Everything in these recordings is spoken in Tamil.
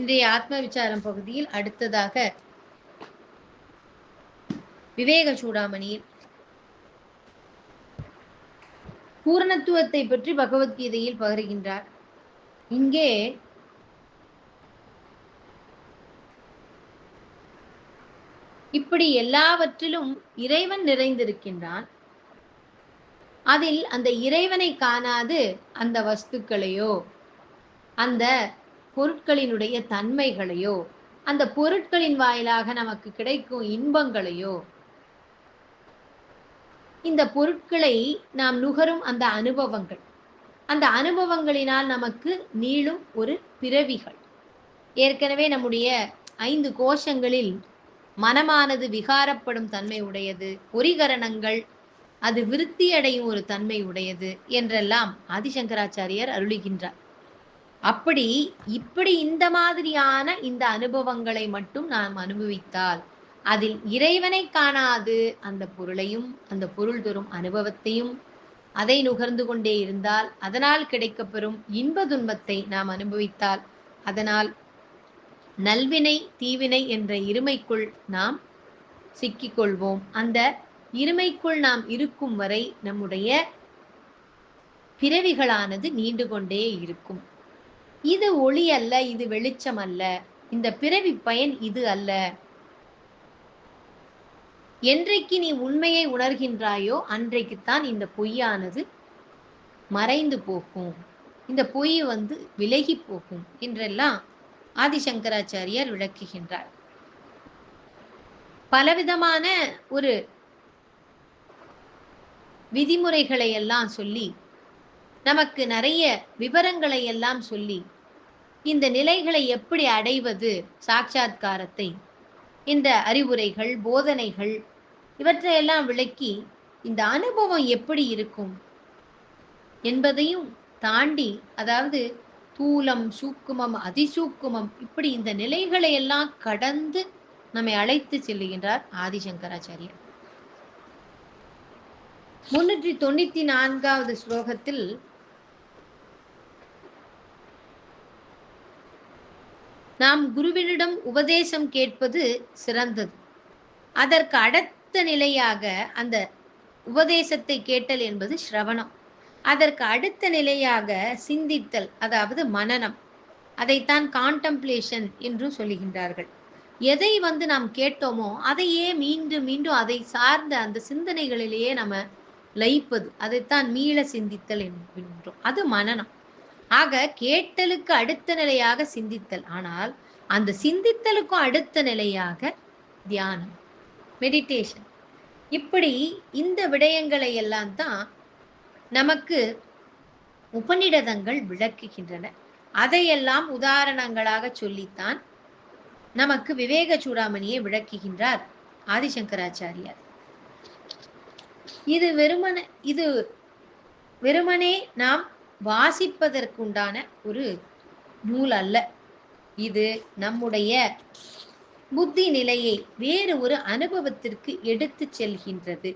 இன்றைய ஆத்ம விசாரம் பகுதியில் அடுத்ததாக விவேக சூடாமணியில் பூரணத்துவத்தை பற்றி பகவத்கீதையில் பகருகின்றார். இங்கே இப்படி எல்லாவற்றிலும் இறைவன் நிறைந்திருக்கின்றான். அதில் அந்த இறைவனை காணாது அந்த வஸ்துக்களையோ அந்த பொருட்களினுடைய தன்மைகளையோ அந்த பொருட்களின் வாயிலாக நமக்கு கிடைக்கும் இன்பங்களையோ இந்த பொருட்களை நாம் நுகரும் அந்த அனுபவங்கள். அந்த அனுபவங்களினால் நமக்கு நீளும் ஒரு பிறவிகள். ஏற்கனவே நம்முடைய ஐந்து கோஷங்களில் மனமானது விகாரப்படும் தன்மை உடையது பொறிகரணங்கள் அது விருத்தியடையும் ஒரு தன்மை உடையது என்றெல்லாம் ஆதிசங்கராச்சாரியர் அருளுகின்றார். அப்படி இப்படி இந்த மாதிரியான இந்த அனுபவங்களை மட்டும் நாம் அனுபவித்தால் அதில் இறைவனை காணாது அந்த பொருளையும் அந்த பொருள் தரும் அனுபவத்தையும் அதை நுகர்ந்து கொண்டே இருந்தால் அதனால் கிடைக்கப்பெறும் இன்ப துன்பத்தை நாம் அனுபவித்தால் அதனால் நல்வினை தீவினை என்ற இருமைக்குள் நாம் சிக்கிக்கொள்வோம். அந்த இருமைக்குள் நாம் இருக்கும் வரை நம்முடைய பிறவிகளானது நீண்டு கொண்டே இருக்கும். இது ஒளி அல்ல இது வெளிச்சம் அல்ல. இந்த பிறவி பயன் இது அல்ல. என்றைக்கு நீ உண்மையை உணர்கின்றாயோ அன்றைக்குத்தான் இந்த பொய்யானது மறைந்து போகும். இந்த பொய் வந்து விலகி போகும் என்றெல்லாம் ஆதிசங்கராச்சாரியார் விளக்குகின்றார். பலவிதமான ஒரு விதிமுறைகளை எல்லாம் சொல்லி நமக்கு நிறைய விவரங்களை எல்லாம் சொல்லி இந்த நிலைகளை எப்படி அடைவது? சாட்சாத்காரத்தை. இந்த அறிவுரைகள் போதனைகள் இவற்றையெல்லாம் விளக்கி இந்த அனுபவம் எப்படி இருக்கும்? என்பதையும் தாண்டி அதாவது தூலம் சூக்குமம் அதிசூக்குமம் இப்படி இந்த நிலைகளை எல்லாம் கடந்து நம்மை அழைத்து செல்லுகின்றார் ஆதிசங்கராச்சாரியர். முன்னூற்றி தொண்ணூத்தி நான்காவது ஸ்லோகத்தில் நாம் குருவினிடம் உபதேசம் கேட்பது சிறந்தது. அதற்கு அடுத்த நிலையாக அந்த உபதேசத்தை கேட்டல் என்பது ஸ்ரவணம். அதற்கு அடுத்த நிலையாக சிந்தித்தல் அதாவது மனனம் அதைத்தான் கான்டம்ப்ளேஷன் என்று சொல்லுகின்றார்கள் எதை வந்து நாம் கேட்டோமோ அதையே மீண்டும் மீண்டும் அதை சார்ந்த அந்த சிந்தனைகளிலேயே நம்ம லயிப்பது. அதைத்தான் மீள சிந்தித்தல் என்கின்றோம். அது மனனம் ஆக கேட்டலுக்கு அடுத்த நிலையாக சிந்தித்தல். ஆனால் அந்த சிந்தித்தலுக்கும் அடுத்த நிலையாக தியானம் மெடிடேஷன் இப்படி இந்த விடயங்களை எல்லாம் தான் நமக்கு உபநிடதங்கள் விளக்குகின்றன. அதையெல்லாம் உதாரணங்களாக சொல்லித்தான் நமக்கு விவேக சூடாமணியை விளக்குகின்றார் ஆதிசங்கராச்சாரியார். இது வெறுமன இது வெறுமனே நாம் வாசிப்பதற்குண்டான ஒரு நூல் அல்ல. இது நம்முடைய புத்தி நிலையை வேறு ஒரு அனுபவத்திற்கு எடுத்து செல்கின்றது.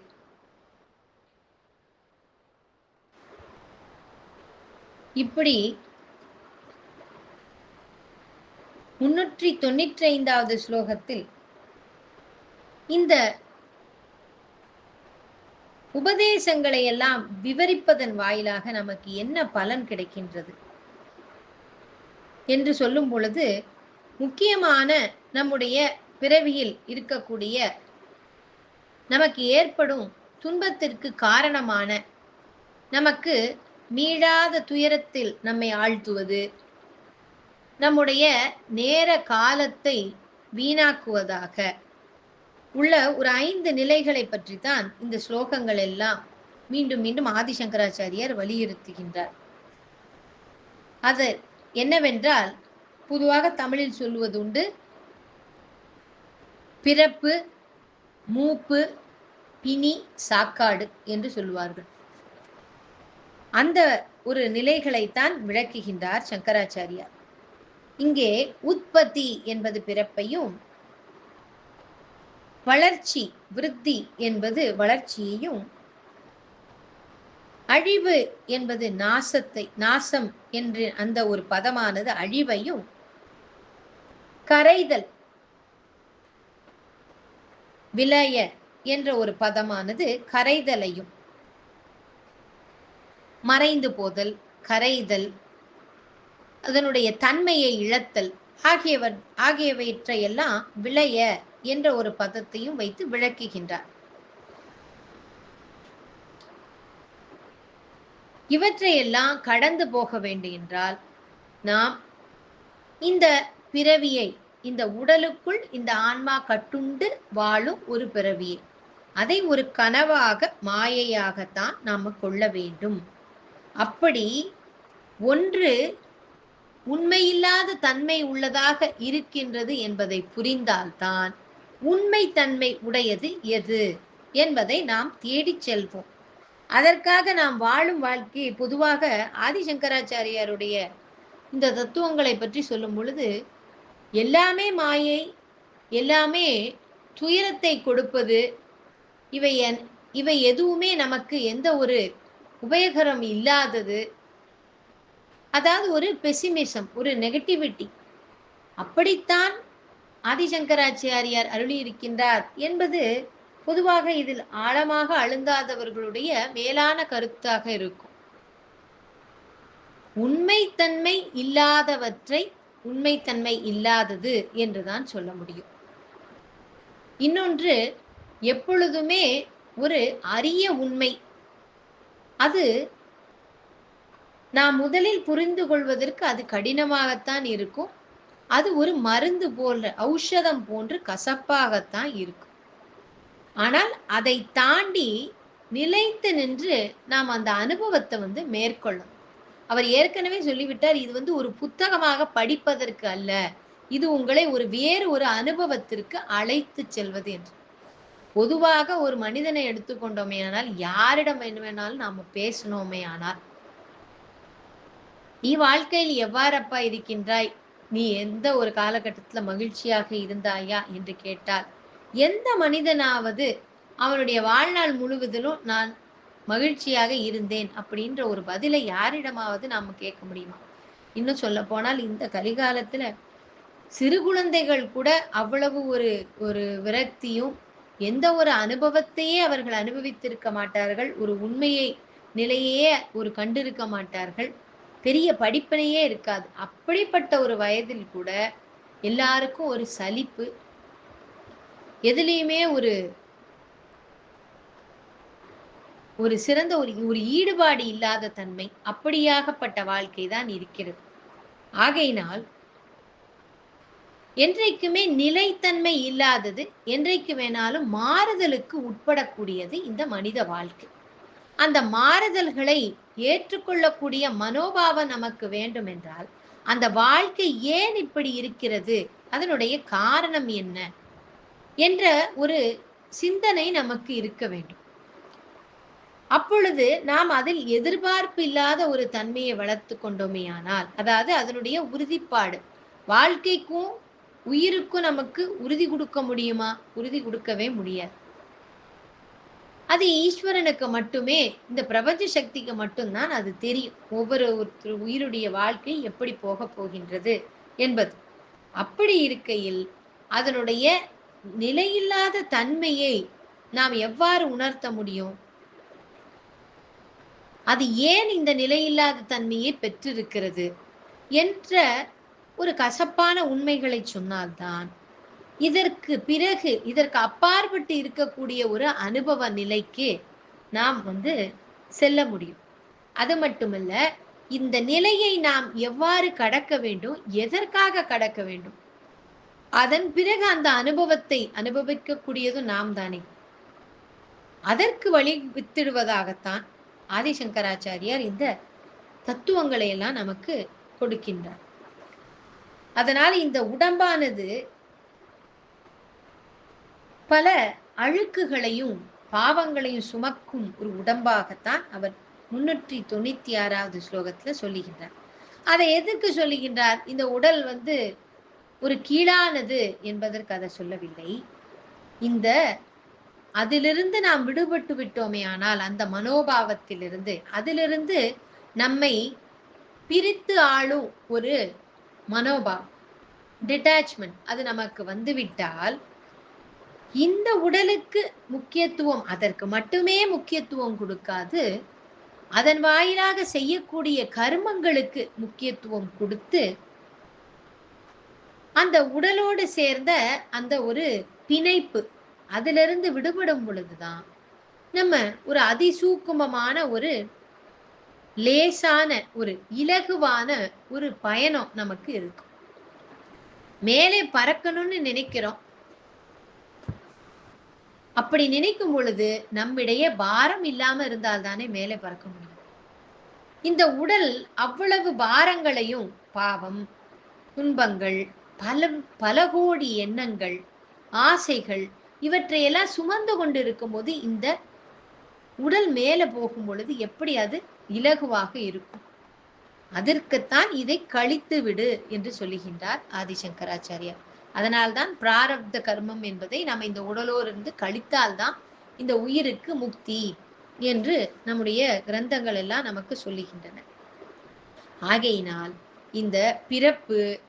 இப்படி முன்னூற்றி தொண்ணூற்றி ஐந்தாவது ஸ்லோகத்தில் இந்த உபதேசங்களை எல்லாம் விவரிப்பதன் வாயிலாக நமக்கு என்ன பலன் கிடைக்கின்றது? என்று சொல்லும் பொழுது முக்கியமான நம்முடைய பிறவியில் இருக்கக்கூடிய நமக்கு ஏற்படும் துன்பத்திற்கு காரணமான நமக்கு மீளாத துயரத்தில் நம்மை ஆழ்த்துவது நம்முடைய நேர காலத்தை வீணாக்குவதாக உள்ள ஒரு ஐந்து நிலைகளை பற்றி தான் இந்த ஸ்லோகங்கள் எல்லாம் மீண்டும் மீண்டும் ஆதிசங்கராச்சாரியார் வலியுறுத்துகின்றார். அது என்னவென்றால் பொதுவாக தமிழில் சொல்லுவது உண்டு. பிறப்பு மூப்பு பிணி சாக்காடு என்று சொல்லுவார்கள். அந்த ஒரு நிலைகளைத்தான் விளக்குகின்றார் சங்கராச்சாரியார். இங்கே உற்பத்தி என்பது பிறப்பையும் வளர்ச்சி விருத்தி என்பது வளர்ச்சியையும் அழிவு என்பது நாசத்தை நாசம் என்று அந்த ஒரு பதமானது அழிவையும் கரைதல் விளைய என்ற ஒரு பதமானது கரைதலையும். மறைந்து போதல் கரைதல் அதனுடைய தன்மையை இழத்தல் ஆகியவர் ஆகியவற்றையெல்லாம் விளைய என்ற ஒரு பதத்தையும் வைத்து விளக்குகின்றார். இவற்றையெல்லாம் கடந்து போக வேண்டும் என்றால் நாம் இந்த பிறவியை இந்த உடலுக்குள் இந்த ஆன்மா கட்டுண்டு வாழும் ஒரு பிறவியை அதை ஒரு கனவாக மாயையாகத்தான் நாம் கொள்ள வேண்டும். அப்படி ஒன்று உண்மையில்லாத தன்மை உள்ளதாக இருக்கின்றது என்பதை புரிந்தால்தான் உண்மை தன்மை உடையது எது என்பதை நாம் தேடிச் செல்வோம். அதற்காக நாம் வாழும் வாழ்க்கை பொதுவாக ஆதிசங்கராச்சாரியாருடைய இந்த தத்துவங்களை பற்றி சொல்லும் பொழுது எல்லாமே மாயை எல்லாமே துயரத்தை கொடுப்பது இவை என்- இவை எதுவுமே நமக்கு எந்த ஒரு உபயோகரம் இல்லாதது. அதாவது ஒரு பெசிமிசம் ஒரு நெகட்டிவிட்டி அப்படித்தான் ஆதிசங்கராச்சாரியார் அருளி இருக்கின்றார் என்பது பொதுவாக இதில் ஆழமாக அழுந்தாதவர்களுடைய மேலான கருத்தாக இருக்கும். உண்மைத்தன்மை இல்லாதவற்றை உண்மைத்தன்மை இல்லாதது என்றுதான் சொல்ல முடியும். இன்னொன்று எப்பொழுதுமே ஒரு அரிய உண்மை. அது நாம் முதலில் புரிந்து கொள்வதற்கு அது கடினமாகத்தான் இருக்கும். அது ஒரு மருந்து போன்ற ஔஷதம் போன்று கசப்பாகத்தான் இருக்கும். ஆனால் அதை தாண்டி நிலைத்து நின்று நாம் அந்த அனுபவத்தை வந்து மேற்கொள்ளணும். அவர் ஏற்கனவே சொல்லிவிட்டார் இது வந்து ஒரு புத்தகமாக படிப்பதற்கு அல்ல இது உங்களை ஒரு வேறு ஒரு அனுபவத்திற்கு அழைத்து செல்வது என்று. பொதுவாக ஒரு மனிதனை எடுத்துக்கொண்டோமே ஆனால் யாரிடம் வேணுமெனாலும் நாம பேசணுமே ஆனால். நீ வாழ்க்கையில் எவ்வாறப்பா இருக்கின்றாய்? நீ எந்த ஒரு காலகட்டத்துல மகிழ்ச்சியாக இருந்தாயா என்று கேட்டால் எந்த மனிதனாவது அவனுடைய வாழ்நாள் முழுவதிலும் நான் மகிழ்ச்சியாக இருந்தேன் அப்படின்ற ஒரு பதிலை யாரிடமாவது நாம கேட்க முடியுமா? இன்னும் சொல்ல போனால் இந்த கலிகாலத்துல சிறு குழந்தைகள் கூட அவ்வளவு ஒரு ஒரு விரக்தியும் எந்த ஒரு அனுபவத்தையே அவர்கள் அனுபவித்திருக்க மாட்டார்கள். ஒரு உண்மையை நிலையே ஒரு கண்டிருக்க மாட்டார்கள். பெரிய படிப்பினையே இருக்காது. அப்படிப்பட்ட ஒரு வயதில் கூட எல்லாருக்கும் ஒரு சலிப்பு எதுலேயுமே ஒரு ஒரு சிறந்த ஒரு ஒரு ஈடுபாடு இல்லாத தன்மை அப்படியாகப்பட்ட வாழ்க்கை தான் இருக்கிறது. ஆகையினால் என்றைக்குமே நிலைத்தன்மை இல்லாதது என்றைக்கு வேணாலும் மாறுதலுக்கு உட்படக்கூடியது இந்த மனித வாழ்க்கை. அந்த மாறுதல்களை ஏற்றுக்கொள்ளக்கூடிய மனோபாவம் நமக்கு வேண்டும் என்றால் அந்த வாழ்க்கை ஏன் இப்படி இருக்கிறது? அதனுடைய காரணம் என்ன? என்ற ஒரு சிந்தனை நமக்கு இருக்க வேண்டும். அப்பொழுது நாம் அதில் எதிர்பார்ப்பு இல்லாத ஒரு தன்மையை வளர்த்து கொண்டோமேயானால் அதாவது அதனுடைய உறுதிப்பாடு. வாழ்க்கைக்கும் உயிருக்கும் நமக்கு உறுதி கொடுக்க முடியுமா? உறுதி கொடுக்கவே முடியாது. அது ஈஸ்வரனுக்கு மட்டுமே இந்த பிரபஞ்ச சக்திக்கு மட்டும்தான் அது தெரியும். ஒவ்வொரு ஒருத்தர் உயிருடைய வாழ்க்கை எப்படி போக போகின்றது என்பது. அப்படி இருக்கையில் அதனுடைய நிலையில்லாத தன்மையை நாம் எவ்வாறு உணர்த்த முடியும்? அது ஏன் இந்த நிலையில்லாத தன்மையை பெற்றிருக்கிறது? என்ற ஒரு கசப்பான உண்மைகளை சொன்னால்தான் இதற்கு பிறகு இதற்கு அப்பாற்பட்டு இருக்கக்கூடிய ஒரு அனுபவ நிலைக்கு நாம் வந்து செல்ல முடியும். அது மட்டுமல்ல இந்த நிலையை நாம் எவ்வாறு கடக்க வேண்டும் எதற்காக கடக்க வேண்டும்? அதன் பிறகு அந்த அனுபவத்தை அனுபவிக்கக்கூடியதும் நாம் தானே. அதற்கு வழி வித்திடுவதாகத்தான் ஆதிசங்கராச்சாரியார் இந்த தத்துவங்களை எல்லாம் நமக்கு கொடுக்கின்றார். அதனால் இந்த உடம்பானது பல அழுக்குகளையும் பாவங்களையும் சுமக்கும் ஒரு உடம்பாகத்தான் அவர் முன்னூற்றி தொண்ணூத்தி ஆறாவது ஸ்லோகத்துல சொல்லுகின்றார். அதை எதுக்கு சொல்லுகின்றார்? இந்த உடல் வந்து ஒரு கீழானது என்பதற்கு அதை சொல்லவில்லை. இந்த அதிலிருந்து நாம் விடுபட்டு விட்டோமே ஆனால் அந்த மனோபாவத்திலிருந்து அதிலிருந்து நம்மை பிரித்து ஆளும் ஒரு மனோபாவம் டிட்டாச்மெண்ட் அது நமக்கு வந்துவிட்டால் இந்த உடலுக்கு முக்கியத்துவம் அதற்கு மட்டுமே முக்கியத்துவம் கொடுக்காது அதன் வாயிலாக செய்யக்கூடிய கர்மங்களுக்கு முக்கியத்துவம் கொடுத்து அந்த உடலோடு சேர்ந்த அந்த ஒரு பிணைப்பு அதிலிருந்து விடுபடும் பொழுதுதான் நம்ம ஒரு அதிசூக்குமமான ஒரு லேசான ஒரு இலகுவான ஒரு பயணம் நமக்கு இருக்கும். மேலே பறக்கணும்னு நினைக்கிறோம். அப்படி நினைக்கும் பொழுது நம்மிடையே பாரம் இல்லாம இருந்தால் தானே மேலே பறக்க முடியும். இந்த உடல் அவ்வளவு பாரங்களையும் பாவம் துன்பங்கள் பல பல கோடி எண்ணங்கள் ஆசைகள் இவற்றையெல்லாம் சுமந்து கொண்டு போது இந்த உடல் மேலே போகும் பொழுது எப்படி அது இலகுவாக இருக்கும்? அதற்குத்தான் இதை கழித்து விடு என்று சொல்லுகின்றார் ஆதிசங்கராச்சாரியார். அதனால்தான் பிராரப்த கர்மம் என்பதை நம்ம இந்த உடலோரிருந்து கழித்தால்தான் இந்த உயிருக்கு முக்தி என்று நம்முடைய கிரந்தங்கள் எல்லாம் நமக்கு சொல்லுகின்றன. ஆகையினால் இந்த பிறப்பு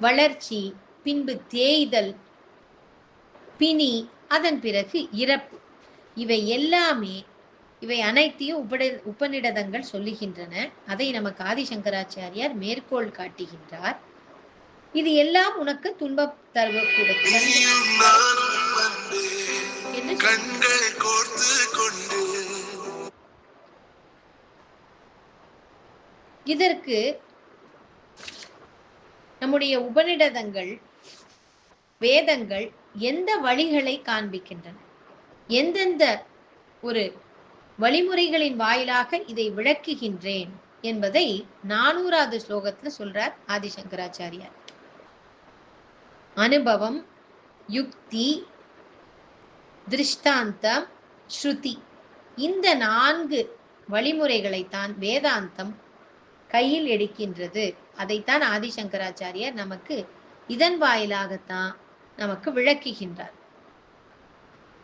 வளர்ச்சி பின்பு தேய்தல் பிணி அதன் பிறகு இறப்பு இவை எல்லாமே இவை அனைத்தையும் உபட உபநிடதங்கள் சொல்லுகின்றன. அதை நமக்கு ஆதிசங்கராச்சாரியார் மேற்கோள் காட்டுகின்றார். இது எல்லாம் உனக்கு துன்பம் கொண்டு. இதற்கு நம்முடைய உபநிடதங்கள் வேதங்கள் எந்த வழிகளை காண்பிக்கின்றன? எந்தெந்த ஒரு வழிமுறைகளின் வாயிலாக இதை விளக்குகின்றேன் என்பதை நானூறாவது ஸ்லோகத்துல சொல்றார் ஆதிசங்கராச்சாரியார். அனுபவம் யுக்தி திருஷ்டாந்தம் ஸ்ருதி. இந்த நான்கு வழிமுறைகளைத்தான் வேதாந்தம் கையில் எடுக்கின்றது. அதைத்தான் ஆதிசங்கராச்சாரியார் நமக்கு இதன் வாயிலாகத்தான் நமக்கு விளக்குகின்றார்.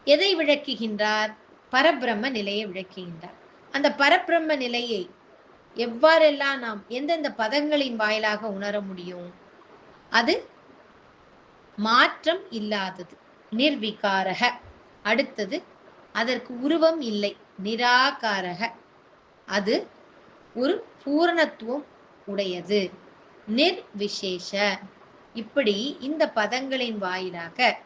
எதை விளக்குகின்றார்? பரபிரம்ம நிலையை விளக்குகின்றார். அந்த பரபிரம்ம நிலையை எவ்வாறெல்லாம் நாம் எந்தெந்த பதங்களின் வாயிலாக உணர முடியும்? அது மாற்றம் இல்லாதது. நிர்விகாரக. அடுத்தது அதற்கு உருவம் இல்லை. நிராகாரக. அது ஒரு பூரணத்துவம் உடையது. நிர்விசேஷ. இப்படி இந்த பதங்களின் வாயிலாக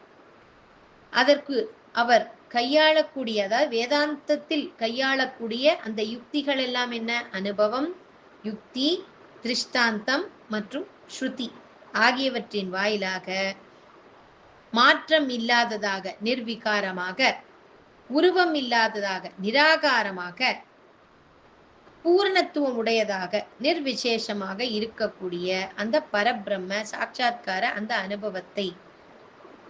அதற்கு அவர் கையாளக்கூடிய அதாவது வேதாந்தத்தில் கையாளக்கூடிய அந்த யுக்திகள் எல்லாம் என்ன? அனுபவம் யுக்தி திருஷ்டாந்தம் மற்றும் ஸ்ருதி ஆகியவற்றின் வாயிலாக மாற்றம் இல்லாததாக நிர்விகாரமாக உருவம் இல்லாததாக நிராகாரமாக பூரணத்துவம் உடையதாக நிர்விசேஷமாக இருக்கக்கூடிய அந்த பரபிரம்ம சாட்சா்கார அந்த அனுபவத்தை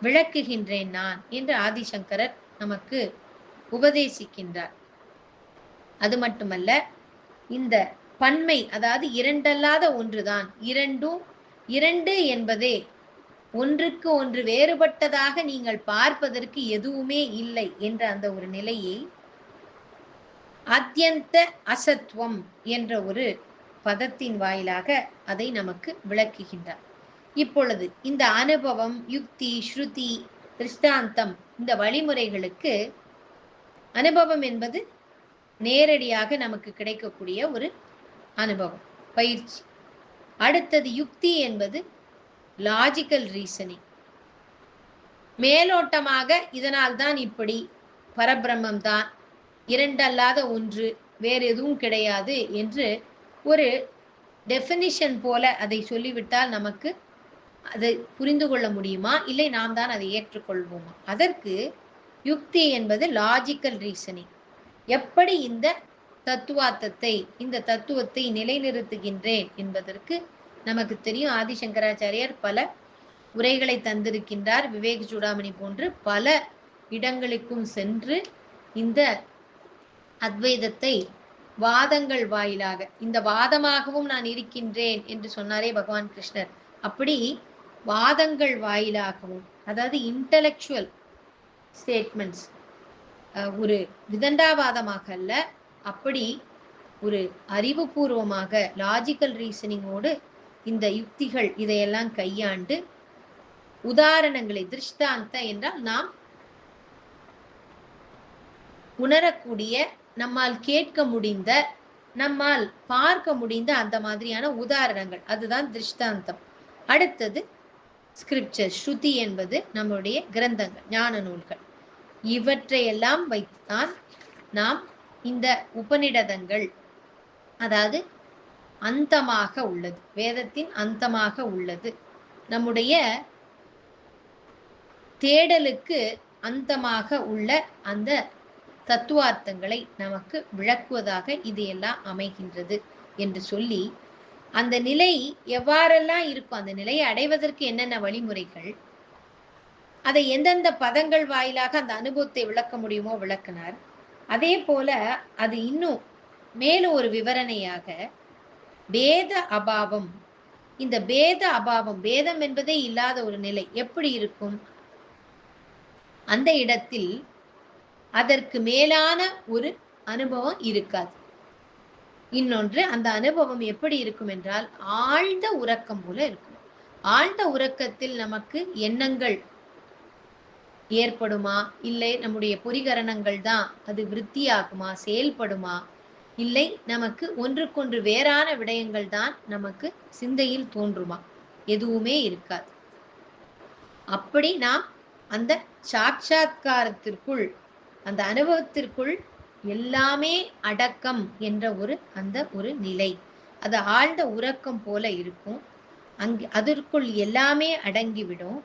விளக்குகின்றேன் நான் என்று ஆதிசங்கரர் நமக்கு உபதேசிக்கின்றார். அது மட்டுமல்ல இந்த பன்மை அதாவது இரண்டல்லாத ஒன்றுதான் இரண்டும் இரண்டு என்பதே ஒன்றுக்கு ஒன்று வேறுபட்டதாக நீங்கள் பார்ப்பதற்கு எதுவுமே இல்லை என்ற அந்த ஒரு நிலையை அத்தியந்த அசத்துவம் என்ற ஒரு பதத்தின் வாயிலாக அதை நமக்கு விளக்குகின்றார். இப்பொழுது இந்த அனுபவம் யுக்தி ஸ்ருதி திருஷ்டாந்தம் இந்த வழிமுறைகளுக்கு அனுபவம் என்பது நேரடியாக நமக்கு கிடைக்கக்கூடிய ஒரு அனுபவம் பயிற்சி. அடுத்தது யுக்தி என்பது லாஜிக்கல் ரீசனிங் மேலோட்டமாக இதனால் தான் இப்படி பரபிரம்மம் தான் இரண்டல்லாத ஒன்று வேறு எதுவும் கிடையாது என்று ஒரு டெஃபினிஷன் போல அதை சொல்லிவிட்டால் நமக்கு அதை புரிந்து கொள்ள முடியுமா? இல்லை நாம் தான் அதை ஏற்றுக்கொள்வோமா? அதற்கு யுக்தி என்பது லாஜிக்கல் ரீசனிங் எப்படி இந்த தத்துவார்த்தத்தை இந்த தத்துவத்தை நிலைநிறுத்துகின்றேன் என்பதற்கு நமக்கு தெரியும் ஆதிசங்கராச்சாரியார் பல உரைகளை தந்திருக்கின்றார். விவேக் சூடாமணி போன்று பல இடங்களுக்கும் சென்று இந்த அத்வைதத்தை வாதங்கள் வாயிலாக இந்த வாதமாகவும் நான் இருக்கின்றேன் என்று சொன்னாரே பகவான் கிருஷ்ணர். அப்படி வாதங்கள் வாயிலாகவும் அதாவது இன்டலெக்சுவல் ஸ்டேட்மெண்ட்ஸ் ஒரு விதண்டாவாதமாக அல்ல அப்படி ஒரு அறிவுபூர்வமாக லாஜிக்கல் ரீசனிங்கோடு இந்த யுக்திகள் இதையெல்லாம் கையாண்டு உதாரணங்களை திருஷ்டாந்த என்றால் நாம் உணரக்கூடிய நம்மால் கேட்க முடிந்த நம்மால் பார்க்க முடிந்த அந்த மாதிரியான உதாரணங்கள். அதுதான் திருஷ்டாந்தம். அடுத்தது ஸ்கிரிப்சர் ஸ்ருதி என்பது நம்முடைய கிரந்தங்கள் ஞான நூல்கள். இவற்றையெல்லாம் வைத்துதான் நாம் இந்த உபநிடதங்கள் அதாவது அந்தமாக உள்ளது. வேதத்தின் அந்தமாக உள்ளது. நம்முடைய தேடலுக்கு அந்தமாக உள்ள அந்த தத்துவார்த்தங்களை நமக்கு விளக்குவதாக இது எல்லாம் அமைகின்றது என்று சொல்லி அந்த நிலை எவ்வாறெல்லாம் இருக்கும் அந்த நிலையை அடைவதற்கு என்னென்ன வழிமுறைகள் அதை எந்தெந்த பதங்கள் வாயிலாக அந்த அனுபவத்தை விளக்க முடியுமோ விளக்கினார். அதே போல அது இன்னும் மேலும் ஒரு விவரணையாக பேத அபாவம். இந்த பேத அபாவம் பேதம் என்பதே இல்லாத ஒரு நிலை எப்படி இருக்கும்? அந்த இடத்தில் அதற்கு மேலான ஒரு அனுபவம் இருக்காது. இன்னொன்று அந்த அனுபவம் எப்படி இருக்கும் என்றால் ஆழ்ந்த உறக்கம் போல இருக்கும். ஆழ்ந்த உறக்கத்தில் நமக்கு எண்ணங்கள் ஏற்படுமா? இல்லை நம்முடைய பொறிகரணங்கள் தான் அது விருத்தியாகுமா? செயல்படுமா? இல்லை நமக்கு ஒன்றுக்கொன்று வேறான விடயங்கள் தான் நமக்கு சிந்தையில் தோன்றுமா? எதுவுமே இருக்காது. அப்படி நாம் அந்த சாட்சாத்காரத்திற்குள் அந்த அனுபவத்திற்குள் எல்லாமே அடக்கம் என்ற ஒரு அந்த ஒரு நிலை. அது ஆழ்ந்த உறக்கம் போல இருக்கும். அங்கு அதற்குள் எல்லாமே அடங்கிவிடும்.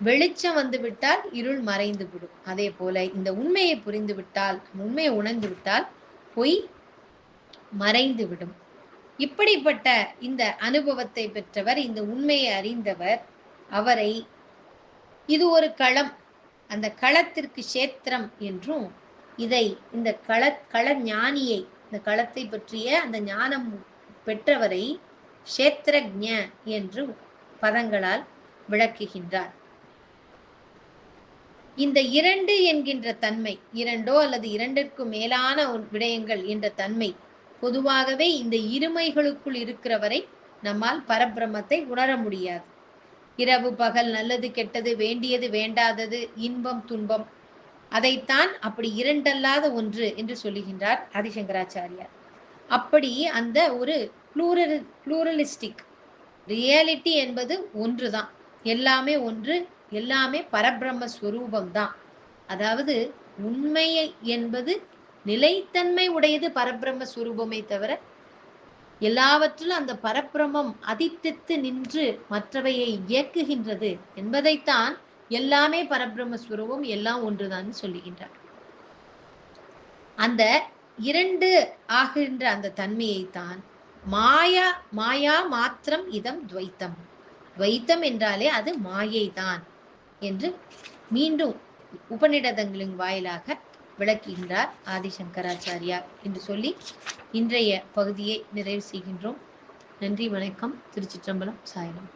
வெளிச்சம் வந்து விட்டால் இருள் மறைந்து விடும் அதே போல இந்த உண்மையை புரிந்து விட்டால் உண்மையை உணர்ந்து விட்டால் பொய் மறைந்துவிடும். இப்படிப்பட்ட இந்த அனுபவத்தை பெற்றவர் இந்த உண்மையை அறிந்தவர் அவரை இது ஒரு களம் அந்த களத்திற்கு சேத்திரம் என்றும் இதை இந்த கள கள ஞானியை இந்த களத்தை பற்றிய அந்த ஞானம் பெற்றவரை கஷேத்திரஜ என்று பதங்களால் விளக்குகின்றார். இந்த இரண்டு என்கின்ற தன்மை இரண்டோ அல்லது இரண்டிற்கும் மேலான விடயங்கள் என்ற தன்மை பொதுவாகவே இந்த இருமைகளுக்குள் இருக்கிறவரை நம்மால் பரபிரமத்தை உணர முடியாது. இரவு பகல் நல்லது கெட்டது வேண்டியது வேண்டாதது இன்பம் துன்பம் அதைத்தான் அப்படி இரண்டல்லாத ஒன்று என்று சொல்லுகின்றார் ஆதிசங்கராச்சாரியார். அப்படி அந்த ஒரு ப்ளூரல் ப்ளூரலிஸ்டிக் ரியாலிட்டி என்பது ஒன்றுதான். எல்லாமே ஒன்று எல்லாமே பரபிரம்ம ஸ்வரூபம் தான் அதாவது உண்மை என்பது நிலைத்தன்மை உடையது பரபிரம்ம ஸ்வரூபமே தவிர எல்லாவற்றிலும் அந்த பரபிரமம் அதித்தித்து நின்று மற்றவையை இயக்குகின்றது என்பதைத்தான் எல்லாமே பரபிரம்ம ஸ்வரூபம் எல்லாம் ஒன்றுதான் சொல்லுகின்றார். அந்த இரண்டு ஆகின்ற அந்த தன்மையைத்தான் மாயா மாயா மாத்திரம் இதம் துவைத்தம். துவைத்தம் என்றாலே அது மாயை தான் என்று மீண்டும் உபநிடதங்களின் வாயிலாக விளக்குகின்றார் ஆதிசங்கராச்சாரியார் என்று சொல்லி இன்றைய பகுதியை நிறைவு செய்கின்றோம். நன்றி வணக்கம். திருச்சிற்றம்பலம் சாயனம்.